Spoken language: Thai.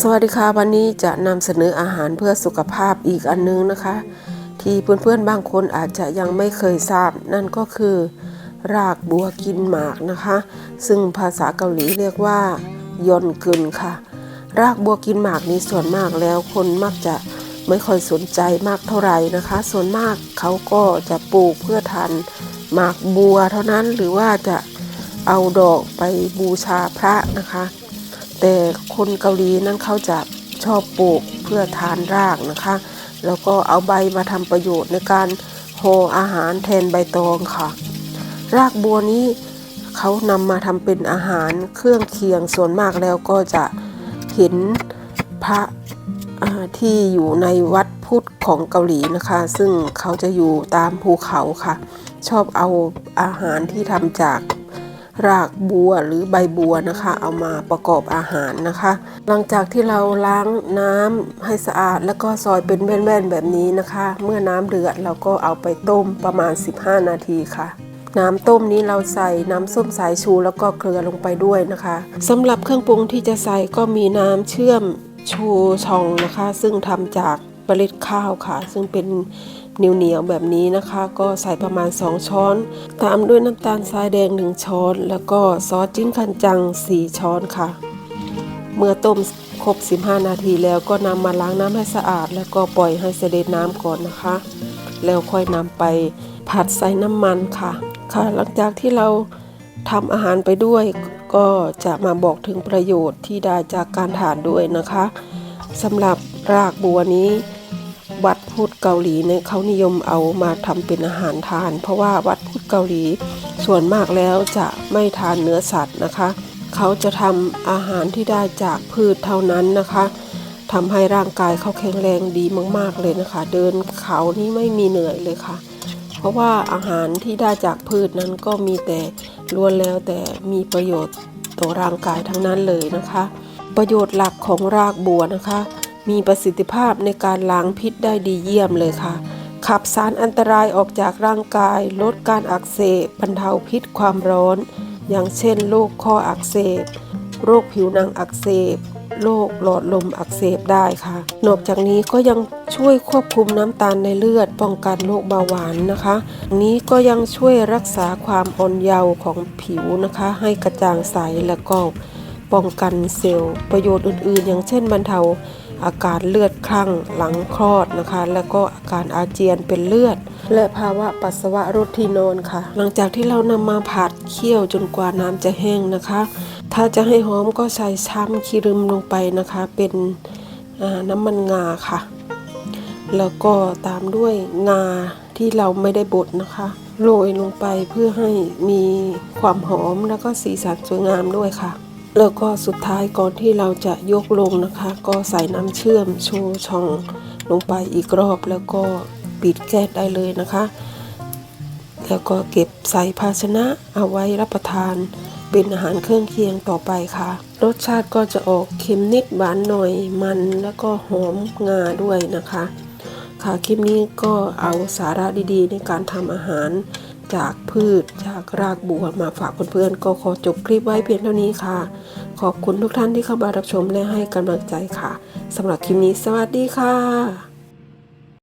สวัสดีค่ะวันนี้จะนำเสนออาหารเพื่อสุขภาพอีกอันนึงนะคะ ที่เพื่อนๆบางคนอาจจะยังไม่เคยทราบ นั่นก็คือ รากบัวกินหมากนะคะ ซึ่งภาษาเกาหลีเรียกว่ายอนกึนค่ะ รากบัวกินหมากนี้ส่วนมากแล้วคนมักจะไม่ค่อยสนใจมากเท่าไหร่นะคะ ส่วนมากเขาก็จะปลูกเพื่อทานหมากบัวเท่านั้นหรือว่าจะเอาดอกไปบูชาพระนะคะ แต่คนเกาหลีนั้นเขาจะชอบปลูกเพื่อทานรากนะคะ แล้วก็เอาใบมาทำประโยชน์ในการห่อาหารแทนใบตองค่ะ รากบัวนี้เขานำมาทำเป็นอาหารเครื่องเคียงส่วนมากแล้วก็จะเห็นพระที่อยู่ในวัดพุทธของเกาหลีนะคะ ซึ่งเขาจะอยู่ตามภูเขาค่ะ ชอบเอาอาหารที่ทำจาก รากบัวหรือใบบัวนะคะ เอามาประกอบอาหารนะคะ หลังจากที่เราล้างน้ำให้สะอาด แล้วก็ซอยเป็นแว่นๆแบบนี้นะคะ เมื่อน้ำเดือดเราก็เอาไปต้มประมาณ 15 นาทีค่ะน้ำต้มนี้เราใส่น้ำส้มสายชูแล้วก็เกลือลงไปด้วยนะคะสำหรับเครื่องปรุงที่จะใส่ก็มีน้ำเชื่อมชูชองนะคะ ซึ่งทำจากเมล็ดข้าวค่ะ ซึ่งเป็น เหนียวๆแบบนี้นะคะ ก็ใส่ประมาณ 2 ช้อน ตามด้วยน้ำตาลทรายแดง 1 ช้อน แล้วก็ซอสจิ้นคันจัง 4 ช้อนค่ะ เมื่อต้มครบ 15 นาทีแล้วก็นำมาล้างน้ำให้สะอาด แล้วก็ปล่อยให้เสด็จน้ำก่อนนะคะ แล้วค่อยนำไปผัดใส่น้ำมันค่ะ ค่ะ หลังจากที่เราทำอาหารไปด้วยก็จะมาบอกถึงประโยชน์ที่ได้จากการทานด้วยนะคะสำหรับรากบัวนี้ วัดพุทธเกาหลีเนี่ยเขานิยมเอามาทำเป็นอาหารทาน เพราะว่าวัดพุทธเกาหลีส่วนมากแล้วจะไม่ทานเนื้อสัตว์นะคะ เขาจะทำอาหารที่ได้จากพืชเท่านั้นนะคะทำให้ร่างกายเขาแข็งแรงดีมาก ๆเลยนะคะ เดินเขานี่ไม่มีเหนื่อยเลยค่ะ เพราะว่าอาหารที่ได้จากพืชนั้นก็มีแต่ล้วนแล้วแต่มีประโยชน์ต่อร่างกายทั้งนั้นเลยนะคะ ประโยชน์หลักของรากบัวนะคะ มีประสิทธิภาพในการล้างพิษได้ดีเยี่ยมเลยค่ะ ขับสารอันตรายออกจากร่างกาย ลดการอักเสบบรรเทาพิษความร้อน อย่างเช่นโรคข้ออักเสบ โรคผิวหนังอักเสบโรคหลอดลมอักเสบได้ค่ะ นอกจากนี้ก็ยังช่วยควบคุมน้ำตาลในเลือดป้องกันโรคเบาหวานนะคะ นี้ก็ยังช่วยรักษาความอ่อนเยาว์ของผิวนะคะ ให้กระจ่างใสแล้วก็ ป้องกันเซลล์ประโยชน์อื่นๆ อย่างเช่นบรรเทาอาการเลือดคลั่งหลังคลอดนะคะ แล้วก็อาการอาเจียนเป็นเลือด และภาวะปัสสาวะรดที่นอนค่ะ หลังจากที่เรานำมาผัดเคี่ยวจนกว่าน้ำจะแห้งนะคะ ถ้าจะให้หอมก็ใส่ช้ำคีรึมลงไปนะคะ เป็นน้ำมันงาค่ะ แล้วก็ตามด้วยงาที่เราไม่ได้บดนะคะโรยลงไปเพื่อให้มีความหอมแล้วก็สีสันสวยงามด้วยค่ะ แล้วก็สุดท้ายก่อนที่เราจะยกลงนะคะ ก็ใส่น้ำเชื่อมโชช่องลงไปอีกรอบแล้วก็ปิดแก๊สได้เลยนะคะ แล้วก็เก็บใส่ภาชนะเอาไว้รับประทานเป็นอาหารเครื่องเคียงต่อไปค่ะ รสชาติก็จะออกเค็มนิดหวานหน่อยมันแล้วก็หอมงาด้วยนะคะ ค่ะคลิปนี้ก็เอาสาระดีๆ ในการทำอาหาร จากพืชจากรากบัวมาฝากเพื่อนๆก็ขอจบคลิปไว้เพียงเท่านี้ค่ะ ขอบคุณทุกท่านที่เข้ามารับชมและให้กำลังใจค่ะสำหรับคลิปนี้สวัสดีค่ะ